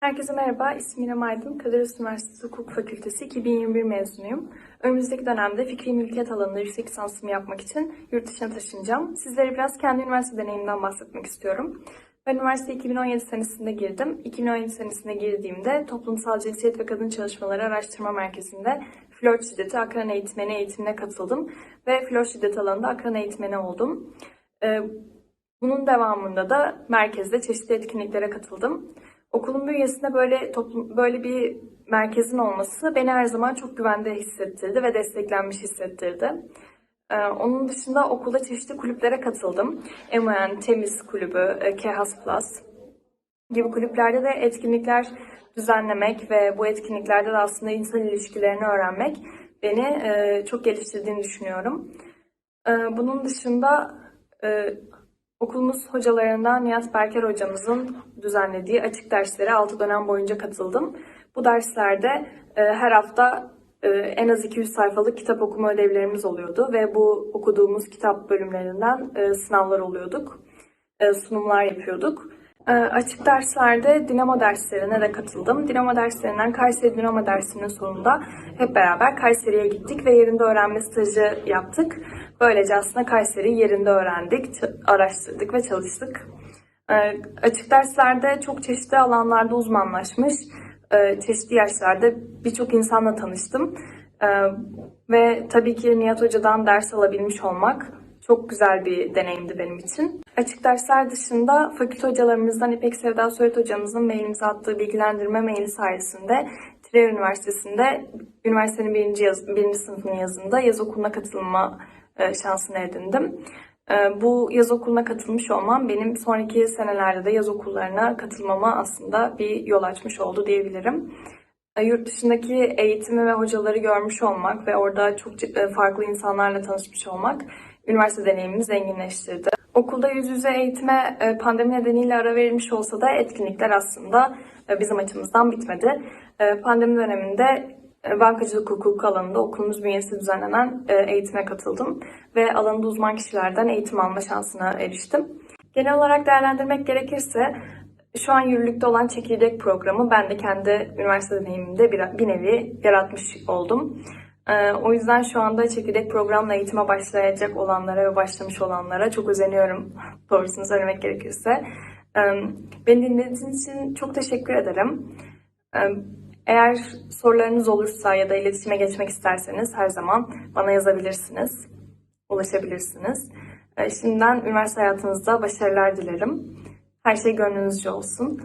Herkese merhaba, ismim İrem Aydın. Kadir Üniversitesi Hukuk Fakültesi 2021 mezunuyum. Önümüzdeki dönemde fikri mülkiyet alanında yüksek lisansımı yapmak için yurt dışına taşınacağım. Sizlere biraz kendi üniversite deneyimimden bahsetmek istiyorum. Ben üniversiteye 2017 senesinde girdim. 2017 senesinde girdiğimde Toplumsal Cinsiyet ve Kadın Çalışmaları Araştırma Merkezi'nde flört şiddeti akran eğitmeni eğitimine katıldım. Ve flört şiddeti alanında akran eğitmeni oldum. Ee, bunun devamında da merkezde çeşitli etkinliklere katıldım. Okulun bünyesinde böyle toplum, böyle bir merkezin olması beni her zaman çok güvende hissettirdi ve desteklenmiş hissettirdi. Ee, onun dışında okulda çeşitli kulüplere katıldım. MON, Temiz Kulübü, e, Kehas Plus gibi kulüplerde de etkinlikler düzenlemek ve bu etkinliklerde de aslında insan ilişkilerini öğrenmek beni e, çok geliştirdiğini düşünüyorum. Ee, bunun dışında e, Okulumuz hocalarından Nihat Berker hocamızın düzenlediği açık derslere 6 dönem boyunca katıldım. Bu derslerde e, her hafta e, en az 200 sayfalık kitap okuma ödevlerimiz oluyordu ve bu okuduğumuz kitap bölümlerinden e, sınavlar oluyorduk, e, sunumlar yapıyorduk. E, açık derslerde dinamo derslerine de katıldım. Dinamo derslerinden Kayseri Dinamo dersinin sonunda hep beraber Kayseri'ye gittik ve yerinde öğrenme stajı yaptık. Böylece aslında Kayseri'yi yerinde öğrendik, araştırdık ve çalıştık. E, açık derslerde çok çeşitli alanlarda uzmanlaşmış, e, çeşitli yaşlarda birçok insanla tanıştım. E, ve tabii ki Nihat Hoca'dan ders alabilmiş olmak çok güzel bir deneyimdi benim için. Açık dersler dışında fakülte hocalarımızdan İpek Sevda Söğüt hocamızın mailimize attığı bilgilendirme maili sayesinde Tire Üniversitesi'nde üniversitenin birinci, yaz, birinci sınıfının yazında yaz okuluna katılma e, şansını edindim. E, Bu yaz okuluna katılmış olmam benim sonraki senelerde de yaz okullarına katılmama aslında bir yol açmış oldu diyebilirim. E, Yurt dışındaki eğitimi ve hocaları görmüş olmak ve orada çok e, farklı insanlarla tanışmış olmak üniversite deneyimimi zenginleştirdi. Okulda yüz yüze eğitime e, pandemi nedeniyle ara verilmiş olsa da etkinlikler aslında e, bizim açımızdan bitmedi. E, Pandemi döneminde bankacılık hukuku alanında okulumuz bünyesinde düzenlenen eğitime katıldım ve alanında uzman kişilerden eğitim alma şansına eriştim. Genel olarak değerlendirmek gerekirse şu an yürürlükte olan çekirdek programı ben de kendi üniversite deneyimimde bir, bir nevi yaratmış oldum. Ee, o yüzden şu anda çekirdek programla eğitime başlayacak olanlara ve başlamış olanlara çok özeniyorum doğrusunu söylemek gerekirse. Ee, beni dinlediğiniz için çok teşekkür ederim. Ee, eğer sorularınız olursa ya da iletişime geçmek isterseniz her zaman bana yazabilirsiniz, ulaşabilirsiniz. Şimdiden üniversite hayatınızda başarılar dilerim. Her şey gönlünüzce olsun.